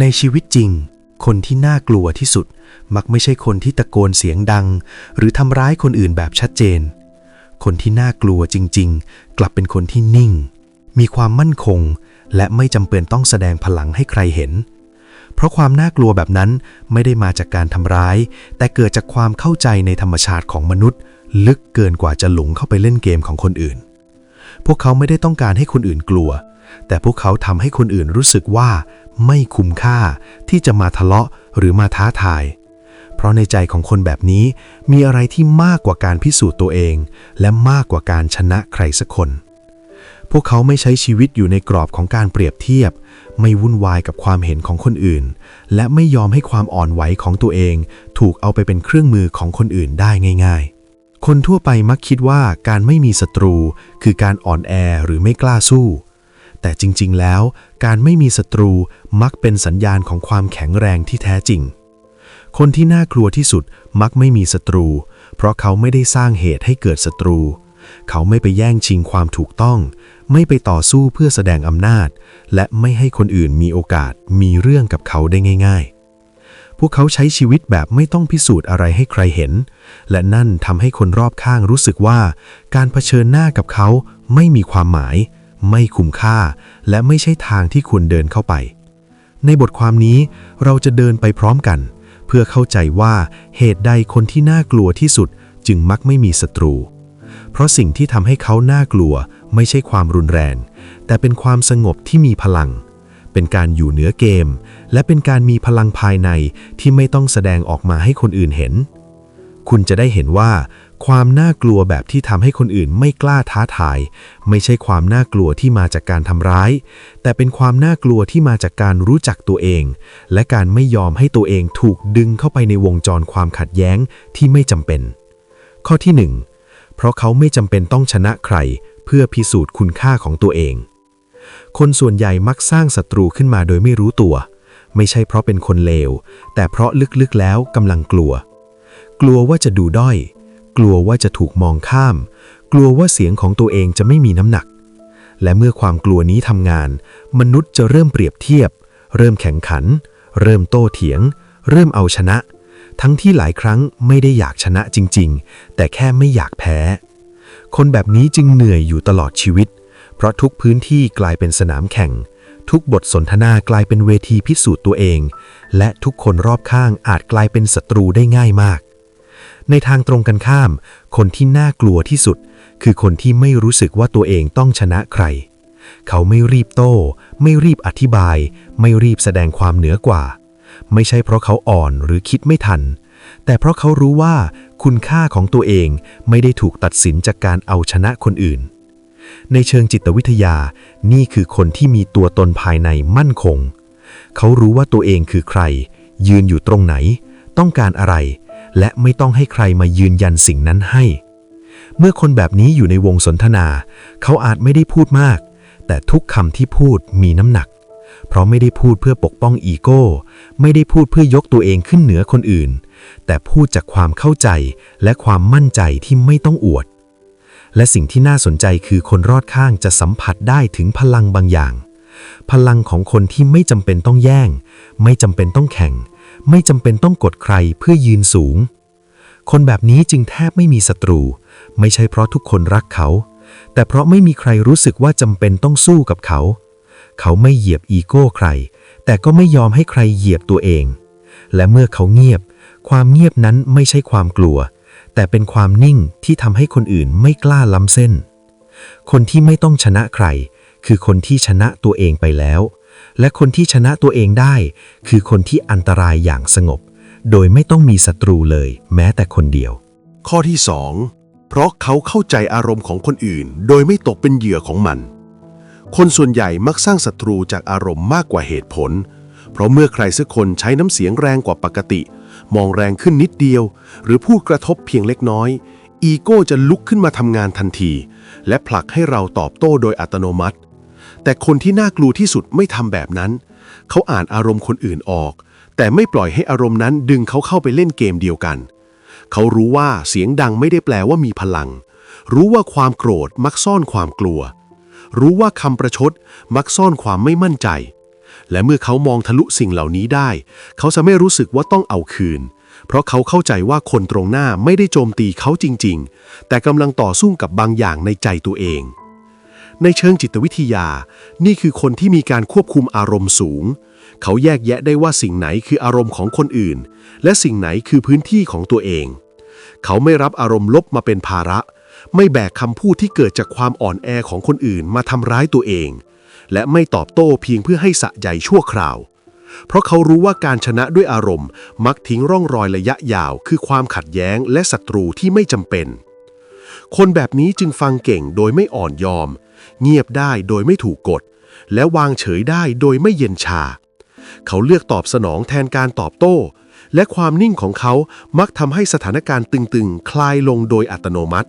ในชีวิตจริง คนที่น่ากลัวที่สุด มักไม่ใช่คนที่ตะโกนเสียงดัง หรือทำร้ายคนอื่นแบบชัดเจน คนที่น่ากลัวจริง ๆ กลับเป็นคนที่นิ่ง มีความมั่นคง และไม่จำเป็นต้องแสดงพลังให้ใครเห็น เพราะความน่ากลัวแบบนั้นไม่ได้มาจากการทำร้าย แต่เกิดจากความเข้าใจในธรรมชาติของมนุษย์ ลึกเกินกว่าจะหลงเข้าไปเล่นเกมของคนอื่น พวกเขาไม่ได้ต้องการให้คนอื่นกลัว แต่พวกเขาทำให้คนอื่นรู้สึกว่าไม่คุ้มค่าที่จะมาทะเลาะหรือมาท้าทาย เพราะในใจของคนแบบนี้มีอะไรที่มากกว่าการพิสูจน์ตัวเอง และมากกว่าการชนะใครสักคน พวกเขาไม่ใช้ชีวิตอยู่ในกรอบของการเปรียบเทียบ ไม่วุ่นวายกับความเห็นของคนอื่น และไม่ยอมให้ความอ่อนไหวของตัวเอง ถูกเอาไปเป็นเครื่องมือของคนอื่นได้ง่าย ๆคนทั่วไปมักคิดว่าการไม่มีศัตรู คือการอ่อนแอหรือไม่กล้าสู้ แต่จริงๆ แล้ว การไม่มีศัตรูมักเป็นสัญญาณของความแข็งแรงที่แท้จริง คนที่น่ากลัวที่สุดมักไม่มีศัตรู เพราะเขาไม่ได้สร้างเหตุให้เกิดศัตรู เขาไม่ไปแย่งชิงความถูกต้อง ไม่ไปต่อสู้เพื่อแสดงอำนาจ และไม่ให้คนอื่นมีโอกาสมีเรื่องกับเขาได้ง่าย ๆพวกเขาใช้ชีวิตแบบไม่ต้องพิสูจน์อะไรให้ใครเห็น และนั่นทำให้คนรอบข้างรู้สึกว่า การเผชิญหน้ากับเขาไม่มีความหมาย ไม่คุ้มค่า และไม่ใช่ทางที่ควรเดินเข้าไป ในบทความนี้เราจะเดินไปพร้อมกัน เพื่อเข้าใจว่าเหตุใดคนที่น่ากลัวที่สุดจึงมักไม่มีศัตรู เพราะสิ่งที่ทำให้เขาน่ากลัวไม่ใช่ความรุนแรง แต่เป็นความสงบที่มีพลัง เป็นการอยู่เหนือเกม และเป็นการมีพลังภายในที่ไม่ต้องแสดงออกมาให้คนอื่นเห็น คุณจะได้เห็นว่า ความน่ากลัวแบบที่ทำให้คนอื่นไม่กล้าท้าทาย ไม่ใช่ความน่ากลัวที่มาจากการทำร้าย แต่เป็นความน่ากลัวที่มาจากการรู้จักตัวเอง และการไม่ยอมให้ตัวเองถูกดึงเข้าไปในวงจรความขัดแย้งที่ไม่จำเป็น ข้อที่ 1 เพราะเขาไม่จำเป็นต้องชนะใคร เพื่อพิสูจน์คุณค่าของตัวเอง คนส่วนใหญ่มักสร้างศัตรูขึ้นมาโดยไม่รู้ตัว ไม่ใช่เพราะเป็นคนเลว แต่เพราะลึกๆแล้วกำลังกลัว กลัวว่าจะดูด้อย กลัวว่าจะถูกมองข้าม กลัวว่าเสียงของตัวเองจะไม่มีน้ำหนัก และเมื่อความกลัวนี้ทำงาน มนุษย์จะเริ่มเปรียบเทียบ เริ่มแข่งขัน เริ่มโต้เถียง เริ่มเอาชนะ ทั้งที่หลายครั้งไม่ได้อยากชนะจริง ๆ แต่แค่ไม่อยากแพ้ คนแบบนี้จึงเหนื่อยอยู่ตลอดชีวิต เพราะทุกพื้นที่กลายเป็นสนามแข่งทุกบทสนทนากลายเป็นเวทีพิสูจน์ตัวเอง และทุกคนรอบข้างอาจกลายเป็นศัตรูได้ง่ายมาก ในทางตรงกันข้าม คนที่น่ากลัวที่สุด คือคนที่ไม่รู้สึกว่าตัวเองต้องชนะใคร เขาไม่รีบโต้ ไม่รีบอธิบาย ไม่รีบแสดงความเหนือกว่า ไม่ใช่เพราะเขาอ่อนหรือคิดไม่ทัน แต่เพราะเขารู้ว่าคุณค่าของตัวเองไม่ได้ถูกตัดสินจากการเอาชนะคนอื่น ในเชิงจิตวิทยา นี่คือคนที่มีตัวตนภายในมั่นคง เขารู้ว่าตัวเองคือใคร ยืนอยู่ตรงไหน ต้องการอะไร และไม่ต้องให้ใครมายืนยันสิ่งนั้นให้ เมื่อคนแบบนี้อยู่ในวงสนทนา เขาอาจไม่ได้พูดมาก แต่ทุกคำที่พูดมีน้ำหนัก เพราะไม่ได้พูดเพื่อปกป้องอีโก้ ไม่ได้พูดเพื่อยกตัวเองขึ้นเหนือคนอื่น แต่พูดจากความเข้าใจและความมั่นใจที่ไม่ต้องอวด และสิ่งที่น่าสนใจคือคนรอดข้างจะสัมผัสได้ถึงพลังบางอย่าง พลังของคนที่ไม่จำเป็นต้องแย่ง ไม่จำเป็นต้องแข่ง ไม่จำเป็นต้องกดใครเพื่อยืนสูง คนแบบนี้จึงแทบไม่มีศัตรู ไม่ใช่เพราะทุกคนรักเขา แต่เพราะไม่มีใครรู้สึกว่าจำเป็นต้องสู้กับเขา เขาไม่เหยียบอีโก้ใคร แต่ก็ไม่ยอมให้ใครเหยียบตัวเอง และเมื่อเขาเงียบ ความเงียบนั้นไม่ใช่ความกลัว แต่เป็นความนิ่งที่ทำให้คนอื่นไม่กล้าล้ำเส้น คนที่ไม่ต้องชนะใคร คือคนที่ชนะตัวเองไปแล้ว และคนที่ชนะตัวเองได้ คือคนที่อันตรายอย่างสงบ โดยไม่ต้องมีศัตรูเลย แม้แต่คนเดียว ข้อที่ 2 เพราะเขาเข้าใจอารมณ์ของคนอื่น โดยไม่ตกเป็นเหยื่อของมัน คนส่วนใหญ่มักสร้างศัตรูจากอารมณ์มากกว่าเหตุผล เพราะเมื่อใครสักคนใช้น้ำเสียงแรงกว่าปกติ มองแรงขึ้นนิดเดียว หรือพูดกระทบเพียงเล็กน้อย อีโก้จะลุกขึ้นมาทำงานทันที และผลักให้เราตอบโต้โดยอัตโนมัติ แต่คนที่น่ากลัวที่สุดไม่ทำแบบนั้น เขาอ่านอารมณ์คนอื่นออก แต่ไม่ปล่อยให้อารมณ์นั้นดึงเขาเข้าไปเล่นเกมเดียวกัน เขารู้ว่าเสียงดังไม่ได้แปลว่ามีพลัง รู้ว่าความโกรธมักซ่อนความกลัว รู้ว่าคำประชดมักซ่อนความไม่มั่นใจ และเมื่อเขามองทะลุสิ่งเหล่านี้ได้ เขาจะไม่รู้สึกว่าต้องเอาคืน เพราะเขาเข้าใจว่าคนตรงหน้าไม่ได้โจมตีเขาจริง ๆ แต่กำลังต่อสู้กับบางอย่างในใจตัวเอง ในเชิงจิตวิทยา นี่คือคนที่มีการควบคุมอารมณ์สูง เขาแยกแยะได้ว่าสิ่งไหนคืออารมณ์ของคนอื่น และสิ่งไหนคือพื้นที่ของตัวเอง เขาไม่รับอารมณ์ลบมาเป็นภาระ ไม่แบกคำพูดที่เกิดจากความอ่อนแอของคนอื่นมาทำร้ายตัวเอง และไม่ตอบโต้เพียงเพื่อให้สะใจชั่วคราว เพราะเขารู้ว่าการชนะด้วยอารมณ์ มักทิ้งร่องรอยระยะยาว คือความขัดแย้งและศัตรูที่ไม่จำเป็นคนแบบนี้จึงฟังเก่งโดยไม่อ่อนยอม เงียบได้โดยไม่ถูกกด และวางเฉยได้โดยไม่เย็นชา เขาเลือกตอบสนองแทนการตอบโต้ และความนิ่งของเขามักทำให้สถานการณ์ตึงๆ คลายลงโดยอัตโนมัติ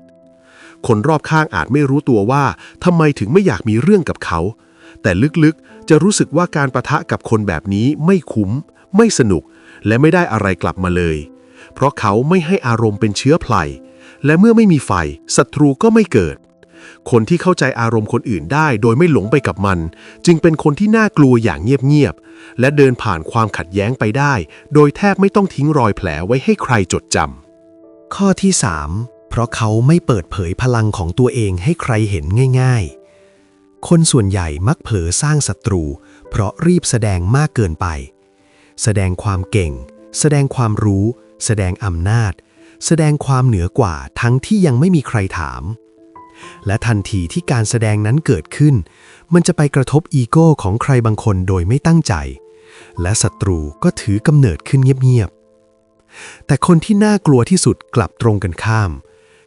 คนรอบข้างอาจไม่รู้ตัวว่าทำไมถึงไม่อยากมีเรื่องกับเขา แต่ลึกๆจะรู้สึกว่าการประทะกับคนแบบนี้ไม่คุ้ม ไม่สนุก และไม่ได้อะไรกลับมาเลย เพราะเขาไม่ให้อารมณ์เป็นเชื้อไพลและเมื่อไม่มีไฟศัตรูก็ไม่เกิด คนที่เข้าใจอารมณ์คนอื่นได้โดยไม่หลงไปกับมัน จึงเป็นคนที่น่ากลัวอย่างเงียบๆ และเดินผ่านความขัดแย้งไปได้ โดยแทบไม่ต้องทิ้งรอยแผลไว้ให้ใครจดจำข้อที่ 3 เพราะเขาไม่เปิดเผยพลังของตัวเองให้ใครเห็นง่าย ๆ คนส่วนใหญ่มักเผลอสร้างศัตรู เพราะรีบแสดงมากเกินไป แสดงความเก่ง แสดงความรู้ แสดงอำนาจ แสดงความเหนือกว่าทั้งที่ยังไม่มีใครถาม และทันทีที่การแสดงนั้นเกิดขึ้น มันจะไปกระทบอีโก้ของใครบางคนโดยไม่ตั้งใจ และศัตรูก็ถือกำเนิดขึ้นเงียบๆ แต่คนที่น่ากลัวที่สุดกลับตรงกันข้าม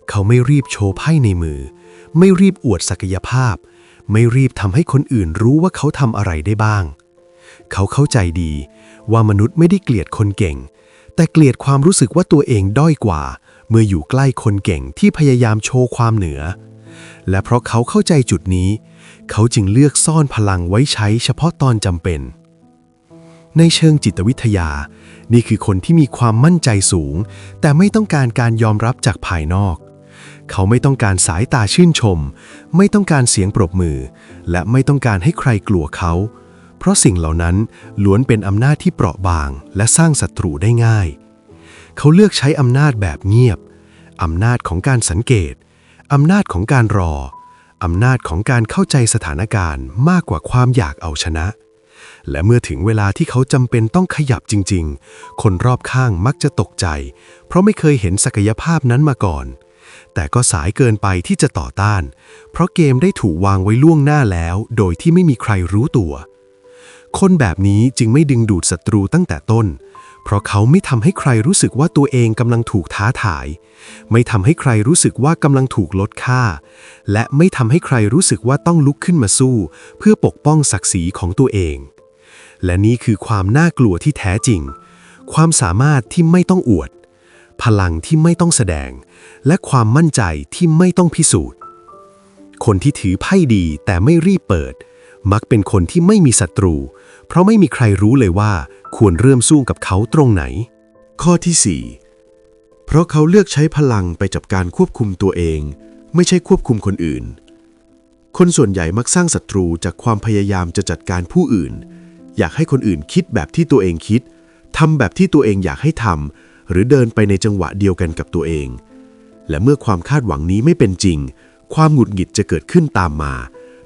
เขาไม่รีบโชว์ไพ่ในมือ ไม่รีบอวดศักยภาพ ไม่รีบทำให้คนอื่นรู้ว่าเขาทำอะไรได้บ้าง เขาเข้าใจดีว่ามนุษย์ไม่ได้เกลียดคนเก่ง แต่เกลียดความรู้สึกว่าตัวเองด้อยกว่า เมื่ออยู่ใกล้คนเก่งที่พยายามโชว์ความเหนือ และเพราะเขาเข้าใจจุดนี้ เขาจึงเลือกซ่อนพลังไว้ใช้เฉพาะตอนจำเป็น ในเชิงจิตวิทยา นี่คือคนที่มีความมั่นใจสูง แต่ไม่ต้องการการยอมรับจากภายนอก เขาไม่ต้องการสายตาชื่นชม ไม่ต้องการเสียงปรบมือ และไม่ต้องการให้ใครกลัวเขา เพราะสิ่งเหล่านั้นล้วนเป็นอำนาจที่เปราะบาง และสร้างศัตรูได้ง่าย เขาเลือกใช้อำนาจแบบเงียบอำนาจของการสังเกต อำนาจของการรอ อำนาจของการเข้าใจสถานการณ์มากกว่าความอยากเอาชนะ และเมื่อถึงเวลาที่เขาจำเป็นต้องขยับจริง ๆ คนรอบข้างมักจะตกใจ เพราะไม่เคยเห็นศักยภาพนั้นมาก่อน แต่ก็สายเกินไปที่จะต่อต้าน เพราะเกมได้ถูกวางไว้ล่วงหน้าแล้ว โดยที่ไม่มีใครรู้ตัว คนแบบนี้จึงไม่ดึงดูดศัตรูตั้งแต่ต้น เพราะเขาไม่ทำให้ใครรู้สึกว่าตัวเองกำลังถูกท้าทาย ไม่ทำให้ใครรู้สึกว่ากำลังถูกลดค่า และไม่ทำให้ใครรู้สึกว่าต้องลุกขึ้นมาสู้ เพื่อปกป้องศักดิ์ศรีของตัวเอง และนี่คือความน่ากลัวที่แท้จริง ความสามารถที่ไม่ต้องอวด พลังที่ไม่ต้องแสดง และความมั่นใจที่ไม่ต้องพิสูจน์ คนที่ถือไพ่ดีแต่ไม่รีบเปิด มักเป็นคนที่ไม่มีศัตรู เพราะไม่มีใครรู้เลยว่าควรเริ่มสู้กับเขาตรงไหน ข้อที่ 4 เพราะเขาเลือกใช้พลังไปจับการควบคุมตัวเอง ไม่ใช่ควบคุมคนอื่น คนส่วนใหญ่มักสร้างศัตรูจากความพยายามจะจัดการผู้อื่น อยากให้คนอื่นคิดแบบที่ตัวเองคิดทำแบบที่ตัวเองอยากให้ทำหรือเดินไปในจังหวะเดียวกันกับตัวเอง และเมื่อความคาดหวังนี้ไม่เป็นจริง ความหงุดหงิดจะเกิดขึ้นตามมา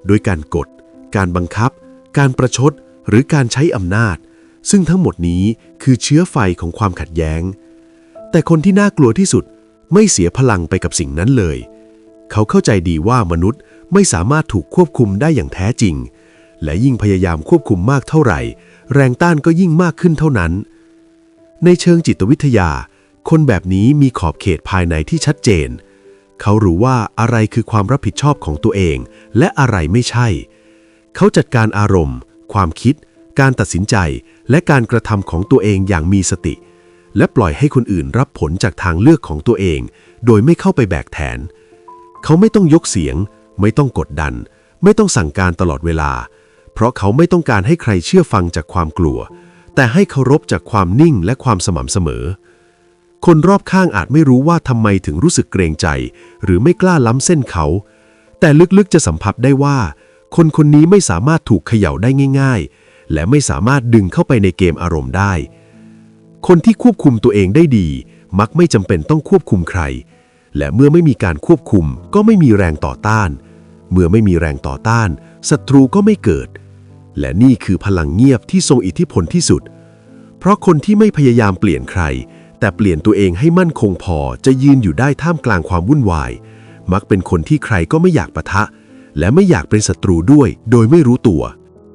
โดยการกด การบังคับ การประชด หรือการใช้อำนาจ ซึ่งทั้งหมดนี้คือเชื้อไฟของความขัดแย้ง แต่คนที่น่ากลัวที่สุดไม่เสียพลังไปกับสิ่งนั้นเลย เขาเข้าใจดีว่ามนุษย์ไม่สามารถถูกควบคุมได้อย่างแท้จริง และยิ่งพยายามควบคุมมากเท่าไหร่ แรงต้านก็ยิ่งมากขึ้นเท่านั้น ในเชิงจิตวิทยา คนแบบนี้มีขอบเขตภายในที่ชัดเจน เขารู้ว่าอะไรคือความรับผิดชอบของตัวเอง และอะไรไม่ใช่ เขาจัดการอารมณ์ ความคิด การตัดสินใจ และการกระทำของตัวเองอย่างมีสติ และปล่อยให้คนอื่นรับผลจากทางเลือกของตัวเอง โดยไม่เข้าไปแบกแทน เขาไม่ต้องยกเสียง ไม่ต้องกดดัน ไม่ต้องสั่งการตลอดเวลา เพราะเขาไม่ต้องการให้ใครเชื่อฟังจากความกลัว แต่ให้เคารพจากความนิ่งและความสม่ำเสมอคนรอบข้างอาจไม่รู้ว่าทำไมถึงรู้สึกเกรงใจ หรือไม่กล้าล้ำเส้นเขา แต่ลึกๆจะสัมผัสได้ว่า คนคนนี้ไม่สามารถถูกเขย่าได้ง่าย ๆ และไม่สามารถดึงเข้าไปในเกมอารมณ์ได้ คนที่ควบคุมตัวเองได้ดี มักไม่จำเป็นต้องควบคุมใคร และเมื่อไม่มีการควบคุมก็ไม่มีแรงต่อต้าน เมื่อไม่มีแรงต่อต้านศัตรูก็ไม่เกิด และนี่คือพลังเงียบที่ทรงอิทธิพลที่สุด เพราะคนที่ไม่พยายามเปลี่ยนใคร แต่เปลี่ยนตัวเองให้มั่นคงพอจะยืนอยู่ได้ท่ามกลางความวุ่นวาย มักเป็นคนที่ใครก็ไม่อยากปะทะ และไม่อยากเป็นศัตรูด้วย โดยไม่รู้ตัว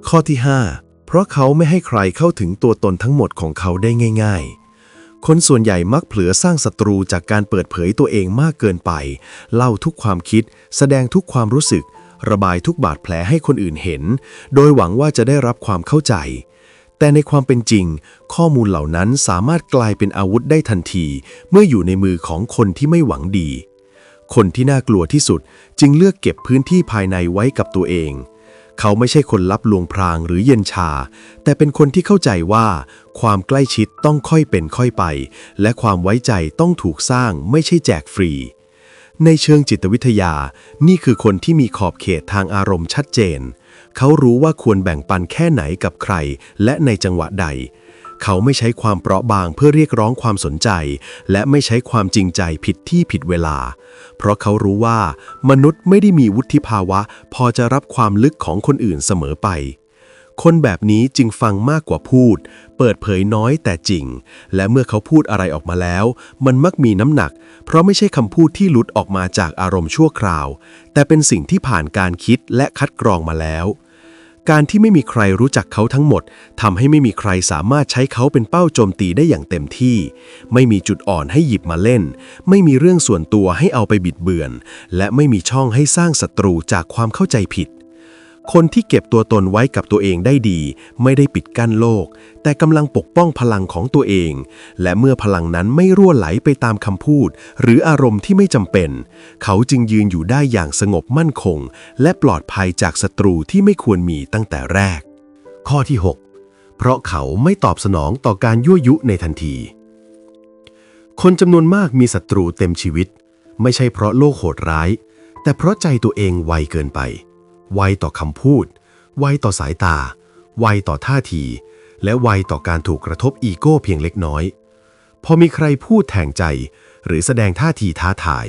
ข้อที่ 5 เพราะเขาไม่ให้ใครเข้าถึงตัวตนทั้งหมดของเขาได้ง่าย ๆ คนส่วนใหญ่มักเผลอสร้างศัตรูจากการเปิดเผยตัวเองมากเกินไป เล่าทุกความคิด แสดงทุกความรู้สึก ระบายทุกบาดแผลให้คนอื่นเห็น โดยหวังว่าจะได้รับความเข้าใจแต่ในความเป็นจริง ข้อมูลเหล่านั้นสามารถกลายเป็นอาวุธได้ทันที เมื่ออยู่ในมือของคนที่ไม่หวังดี คนที่น่ากลัวที่สุดจึงเลือกเก็บพื้นที่ภายในไว้กับตัวเอง เขาไม่ใช่คนลับลวงพรางหรือเย็นชา แต่เป็นคนที่เข้าใจว่า ความใกล้ชิดต้องค่อยเป็นค่อยไป และความไว้ใจต้องถูกสร้างไม่ใช่แจกฟรี ในเชิงจิตวิทยา นี่คือคนที่มีขอบเขตทางอารมณ์ชัดเจน เขารู้ว่าควรแบ่งปันแค่ไหนกับใคร และในจังหวะใด เขาไม่ใช้ความเปราะบางเพื่อเรียกร้องความสนใจ และไม่ใช้ความจริงใจผิดที่ผิดเวลา เพราะเขารู้ว่า มนุษย์ไม่ได้มีวุฒิภาวะ พอจะรับความลึกของคนอื่นเสมอไป คนแบบนี้จึงฟังมากกว่าพูด เปิดเผยน้อยแต่จริง และเมื่อเขาพูดอะไรออกมาแล้ว มันมักมีน้ำหนัก เพราะไม่ใช่คำพูดที่หลุดออกมาจากอารมณ์ชั่วคราว แต่เป็นสิ่งที่ผ่านการคิดและคัดกรองมาแล้ว การที่ไม่มีใครรู้จักเขาทั้งหมดทำให้ไม่มีใครสามารถใช้เขาเป็นเป้าโจมตีได้อย่างเต็มที่ ไม่มีจุดอ่อนให้หยิบมาเล่น ไม่มีเรื่องส่วนตัวให้เอาไปบิดเบือน และไม่มีช่องให้สร้างศัตรูจากความเข้าใจผิด คนที่เก็บตัวตนไว้กับตัวเองได้ดี ไม่ได้ปิดกั้นโลก แต่กำลังปกป้องพลังของตัวเอง และเมื่อพลังนั้นไม่รั่วไหลไปตามคำพูด หรืออารมณ์ที่ไม่จำเป็น เขาจึงยืนอยู่ได้อย่างสงบมั่นคง และปลอดภัยจากศัตรูที่ไม่ควรมีตั้งแต่แรก ข้อที่ 6 เพราะเขาไม่ตอบสนองต่อการยั่วยุในทันที คนจำนวนมากมีศัตรูเต็มชีวิต ไม่ใช่เพราะโลกโหดร้าย แต่เพราะใจตัวเองไวเกินไป ไวต่อคำพูด ไวต่อสายตา ไวต่อท่าที และไวต่อการถูกกระทบอีโก้เพียงเล็กน้อย พอมีใครพูดแทงใจ หรือแสดงท่าทีท้าทาย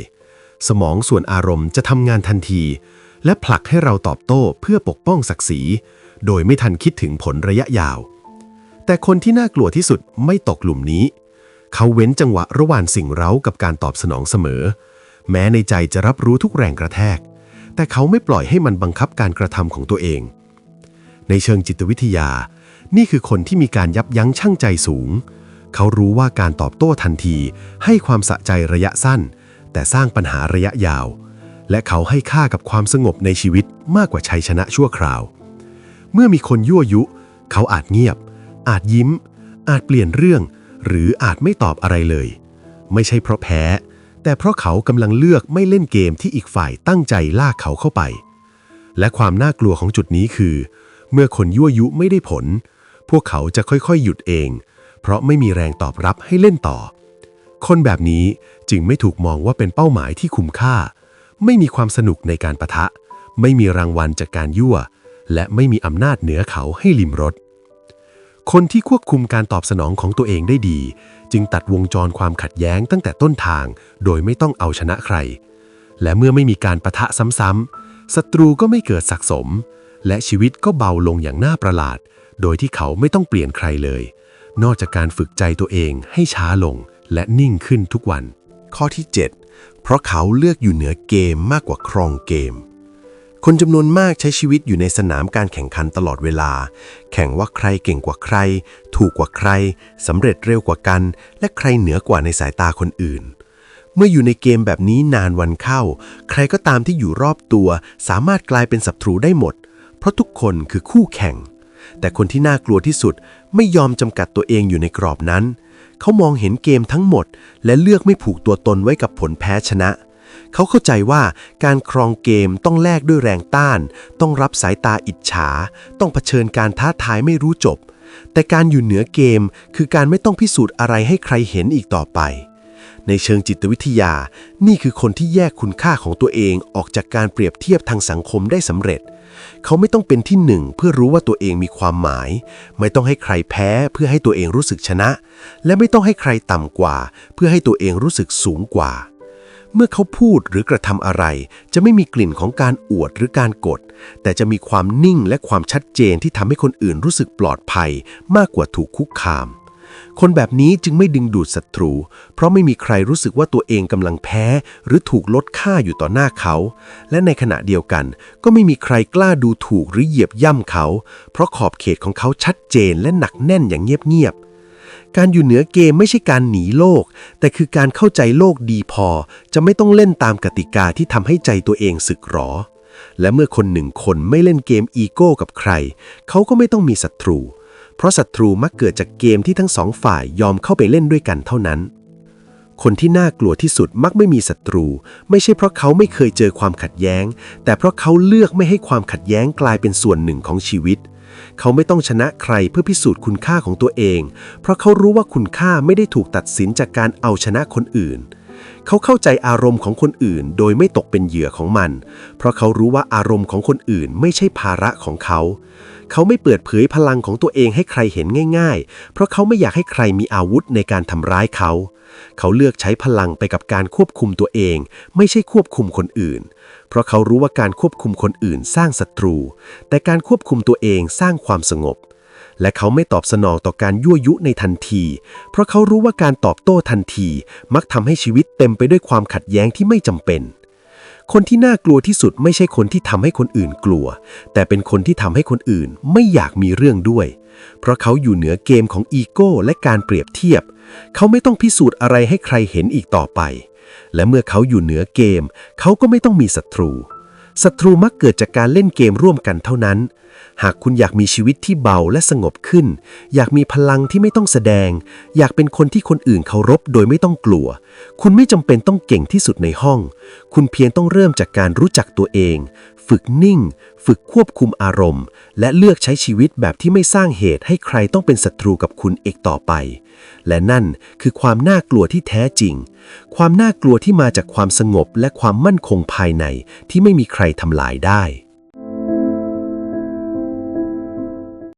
สมองส่วนอารมณ์จะทำงานทันที และผลักให้เราตอบโต้เพื่อปกป้องศักดิ์ศรี โดยไม่ทันคิดถึงผลระยะยาว แต่คนที่น่ากลัวที่สุดไม่ตกหลุมนี้ เขาเว้นจังหวะระหว่างสิ่งเร้ากับการตอบสนองเสมอ แม้ในใจจะรับรู้ทุกแรงกระแทก แต่เขาไม่ปล่อยให้มันบังคับการกระทำของตัวเอง ในเชิงจิตวิทยา นี่คือคนที่มีการยับยั้งชั่งใจสูง เขารู้ว่าการตอบโต้ทันที ให้ความสะใจระยะสั้น แต่สร้างปัญหาระยะยาว และเขาให้ค่ากับความสงบในชีวิตมากกว่าชัยชนะชั่วคราว เมื่อมีคนยั่วยุ เขาอาจเงียบ อาจยิ้ม อาจเปลี่ยนเรื่อง หรืออาจไม่ตอบอะไรเลย ไม่ใช่เพราะแพ้ แต่เพราะเขากำลังเลือกไม่เล่นเกมที่อีกฝ่ายตั้งใจลากเขาเข้าไป และความน่ากลัวของจุดนี้คือ เมื่อคนยั่วยุไม่ได้ผล พวกเขาจะค่อยๆ หยุดเอง เพราะไม่มีแรงตอบรับให้เล่นต่อ คนแบบนี้จึงไม่ถูกมองว่าเป็นเป้าหมายที่คุ้มค่า ไม่มีความสนุกในการประทะ ไม่มีรางวัลจากการยั่ว และไม่มีอำนาจเหนือเขาให้ลิมรส คนที่ควบคุมการตอบสนองของตัวเองได้ดี จึงตัดวงจรความขัดแย้งตั้งแต่ต้นทาง โดยไม่ต้องเอาชนะใคร และเมื่อไม่มีการประทะซ้ำๆศัตรูก็ไม่เกิดสะสม และชีวิตก็เบาลงอย่างน่าประหลาด โดยที่เขาไม่ต้องเปลี่ยนใครเลย นอกจากการฝึกใจตัวเองให้ช้าลงและนิ่งขึ้นทุกวัน ข้อที่ 7 เพราะเขาเลือกอยู่เหนือเกมมากกว่าครองเกม คนจำนวนมากใช้ชีวิตอยู่ในสนามการแข่งขันตลอดเวลา แข่งว่าใครเก่งกว่าใคร ถูกกว่าใครสำเร็จเร็วกว่ากัน และใครเหนือกว่าในสายตาคนอื่น เมื่ออยู่ในเกมแบบนี้นานวันเข้า ใครก็ตามที่อยู่รอบตัว สามารถกลายเป็นศัตรูได้หมด เพราะทุกคนคือคู่แข่ง แต่คนที่น่ากลัวที่สุดไม่ยอมจำกัดตัวเองอยู่ในกรอบนั้น เขามองเห็นเกมทั้งหมด และเลือกไม่ผูกตัวตนไว้กับผลแพ้ชนะเเขาเข้าใจว่าการครองเกมต้องแลกด้วยแรงต้าน ต้องรับสายตาอิจฉา ต้องเผชิญการท้าทายไม่รู้จบ แต่การอยู่เหนือเกมคือการไม่ต้องพิสูจน์อะไรให้ใครเห็นอีกต่อไป ในเชิงจิตวิทยา นี่คือคนที่แยกคุณค่าของตัวเองออกจากการเปรียบเทียบทางสังคมได้สำเร็จ เขาไม่ต้องเป็นที่หนึ่งเพื่อรู้ว่าตัวเองมีความหมาย ไม่ต้องให้ใครแพ้เพื่อให้ตัวเองรู้สึกชนะ และไม่ต้องให้ใครต่ำกว่า เพื่อให้ตัวเองรู้สึกสูงกว่า เมื่อเขาพูดหรือกระทำอะไร จะไม่มีกลิ่นของการอวดหรือการกด แต่จะมีความนิ่งและความชัดเจนที่ทำให้คนอื่นรู้สึกปลอดภัย มากกว่าถูกคุกคาม คนแบบนี้จึงไม่ดึงดูดศัตรู เพราะไม่มีใครรู้สึกว่าตัวเองกำลังแพ้ หรือถูกลดค่าอยู่ต่อหน้าเขา และในขณะเดียวกัน ก็ไม่มีใครกล้าดูถูกหรือเหยียบย่ำเขา เพราะขอบเขตของเขาชัดเจนและหนักแน่นอย่างเงียบๆ การอยู่เหนือเกมไม่ใช่การหนีโลก แต่คือการเข้าใจโลกดีพอ จะไม่ต้องเล่นตามกติกาที่ทำให้ใจตัวเองสึกหรอ และเมื่อคนหนึ่งคนไม่เล่นเกมอีโก้กับใคร เขาก็ไม่ต้องมีศัตรู เพราะศัตรูมักเกิดจากเกมที่ทั้งสองฝ่ายยอมเข้าไปเล่นด้วยกันเท่านั้น คนที่น่ากลัวที่สุดมักไม่มีศัตรู ไม่ใช่เพราะเขาไม่เคยเจอความขัดแย้ง แต่เพราะเขาเลือกไม่ให้ความขัดแย้งกลายเป็นส่วนหนึ่งของชีวิต เขาไม่ต้องชนะใครเพื่อพิสูจน์คุณค่าของตัวเอง เพราะเขารู้ว่าคุณค่าไม่ได้ถูกตัดสินจากการเอาชนะคนอื่น เขาเข้าใจอารมณ์ของคนอื่น โดยไม่ตกเป็นเหยื่อของมัน เพราะเขารู้ว่าอารมณ์ของคนอื่น ไม่ใช่ภาระของเขาเขาไม่เปิดเผยพลังของตัวเองให้ใครเห็นง่าย ๆ เพราะเขาไม่อยากให้ใครมีอาวุธในการทำร้ายเขา เขาเลือกใช้พลังไปกับการควบคุมตัวเอง ไม่ใช่ควบคุมคนอื่น เพราะเขารู้ว่าการควบคุมคนอื่นสร้างศัตรู แต่การควบคุมตัวเองสร้างความสงบ และเขาไม่ตอบสนองต่อการยั่วยุในทันที เพราะเขารู้ว่าการตอบโต้ทันที มักทำให้ชีวิตเต็มไปด้วยความขัดแย้งที่ไม่จำเป็นคนที่น่ากลัวที่สุดไม่ใช่คนที่ทำให้คนอื่นกลัว แต่เป็นคนที่ทำให้คนอื่นไม่อยากมีเรื่องด้วย เพราะเขาอยู่เหนือเกมของอีโก้และการเปรียบเทียบ เขาไม่ต้องพิสูจน์อะไรให้ใครเห็นอีกต่อไป และเมื่อเขาอยู่เหนือเกม เขาก็ไม่ต้องมีศัตรู ศัตรูมักเกิดจากการเล่นเกมร่วมกันเท่านั้น หากคุณอยากมีชีวิตที่เบาและสงบขึ้น อยากมีพลังที่ไม่ต้องแสดง อยากเป็นคนที่คนอื่นเคารพโดยไม่ต้องกลัว คุณไม่จำเป็นต้องเก่งที่สุดในห้อง คุณเพียงต้องเริ่มจากการรู้จักตัวเอง ฝึกนิ่ง ฝึกควบคุมอารมณ์ และเลือกใช้ชีวิตแบบที่ไม่สร้างเหตุให้ใครต้องเป็นศัตรูกับคุณอีกต่อไป และนั่นคือความน่ากลัวที่แท้จริง ความน่ากลัวที่มาจากความสงบและความมั่นคงภายในที่ไม่มีใครทำลายได้